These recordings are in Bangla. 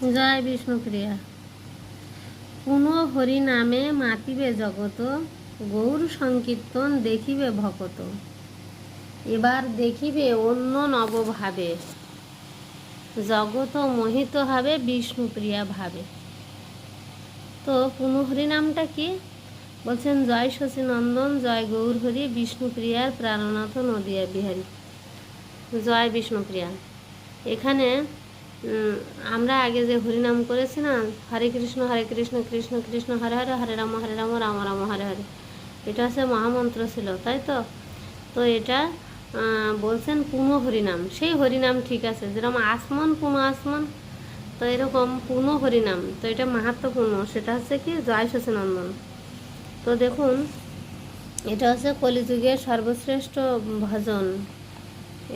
জয় বিষ্ণুপ্রিয়া পুনঃ হরি নামে মাতিবে জগত গৌর সংকীর্তন দেখিবে ভকত। এবার দেখিবে অন্য নবভাবে জগত মোহিত হবে বিষ্ণুপ্রিয়া ভাবে। তো পুনঃহরি নামটা কি? বলছেন, জয় শশী নন্দন, জয় গৌর হরি বিষ্ণুপ্রিয়ার প্রাণনাথ নদিয়া বিহারী জয় বিষ্ণুপ্রিয়া এখানে আমরা আগে যে হরিনাম করেছি না হরে কৃষ্ণ হরে কৃষ্ণ কৃষ্ণ কৃষ্ণ, হরে হরে হরে রাম হরে রাম রাম রাম, হরে হরে। এটা হচ্ছে মহামন্ত্র ছিল, তাই তো? তো এটা বলছেন পুনঃ হরিনাম। সেই হরিনাম ঠিক আছে, যেরকম আসমান পুনঃ আসমান, তো এরকম পুনঃ হরিনাম। তো এটা মাহাত্মপূর্ণ সেটা হচ্ছে কি, জয় শশীনন্দন তো দেখুন, এটা হচ্ছে কলিযুগের সর্বশ্রেষ্ঠ ভজন।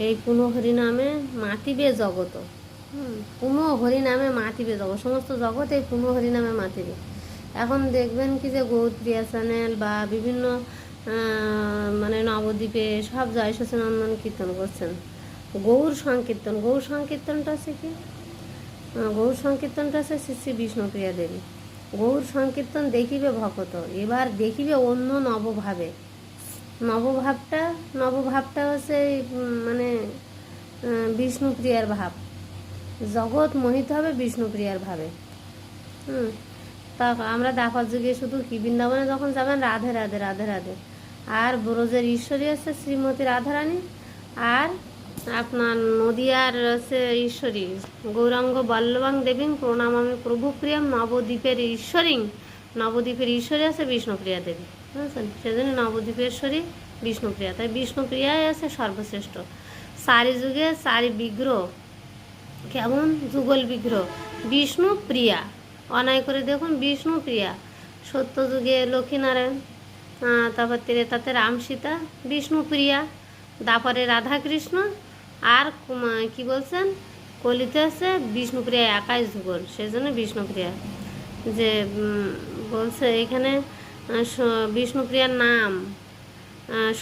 এই পুনঃ হরিনামে মাতিবে জগত পুনঃ হরিনামে মাতিবে জগৎ সমস্ত এই পুনঃ হরিনামে মাতিবে। এখন দেখবেন কি যে গৌত্রিয়া চ্যানেল বা বিভিন্ন মানে নবদ্বীপে সব জয় সচিনন্দন কীর্তন করছেন। গৌর সংকীর্তন, গৌর সংকীর্তনটা হচ্ছে কি? গৌর সংকীর্তনটা হচ্ছে শ্রী শ্রী বিষ্ণুপ্রিয়া দেবী। গৌর সংকীর্তন দেখিবে ভকত, এবার দেখিবে অন্য নবভাবে। নবভাবটা নবভাবটা হচ্ছে মানে বিষ্ণুপ্রিয়ার ভাব। জগৎ মোহিত হবে, বিষ্ণুপ্রিয়ার ভাবে। হুম, তা আমরা দাপার যুগে শুধু কি? বৃন্দাবনে যখন যাবেন, রাধে রাধে রাধে রাধে। আর ব্রজের ঈশ্বরী আছে শ্রীমতী রাধারানী, আর আপনার নদিয়ার হচ্ছে ঈশ্বরী, গৌরাঙ্গ বল্লভাং দেবী প্রণাম আমি প্রভু প্রিয়াম নবদ্বীপের ঈশ্বরী নবদ্বীপের ঈশ্বরী আছে বিষ্ণুপ্রিয়া দেবী। বুঝেছেন? সেজন্য নবদ্বীপেশ্বরী বিষ্ণুপ্রিয়া। তাই বিষ্ণুপ্রিয়াই আছে সর্বশ্রেষ্ঠ। চারি যুগে চারি বিগ্রহ কেমন যুগল বিগ্রহ। বিষ্ণু প্রিয়া। অনায় করে দেখুন, বিষ্ণু প্রিয়া। সত্য যুগে লক্ষ্মীনারায়ণ। তারপর ত্রেতাতে রাম সীতা, বিষ্ণু প্রিয়া। দাপরে রাধাকৃষ্ণ আর কি বলছেন? কলিতে আছে বিষ্ণুপ্রিয়া একাই যুগল সেই জন্য বিষ্ণুপ্রিয়া যে বলছে এখানে বিষ্ণুপ্রিয়ার নাম।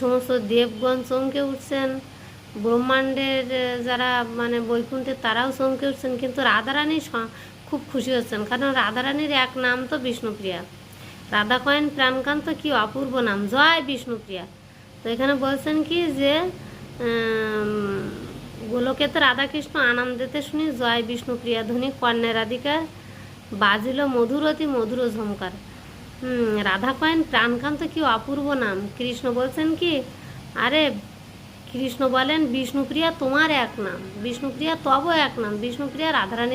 সমস্ত দেবগণ চমকে উঠছেন। ব্রহ্মাণ্ডের যারা মানে বৈকুণ্ঠের তারাও চমকে উঠছেন, কিন্তু রাধারানী খুব খুশি হচ্ছেন। কারণ রাধারানীর এক নাম তো বিষ্ণুপ্রিয়া। রাধা কয়েন প্রাণকান্ত কি অপূর্ব নাম। জয় বিষ্ণুপ্রিয়া। তো এখানে বলছেন কি যে গোলকে তো রাধাকৃষ্ণ আনন্দেতে শুনি, জয় বিষ্ণুপ্রিয়া ধ্বনি কর্ণের রাধিকার বাজিল মধুরতি মধুর ঝমকার। রাধা কয়েন প্রাণকান্ত কি অপূর্ব নাম। কৃষ্ণ বলছেন কি, আরে কৃষ্ণ বলেন বিষ্ণুপ্রিয়া তোমার এক নাম বিষ্ণুপ্রিয়া তব এক নাম বিষ্ণুপ্রিয়া রাধারানী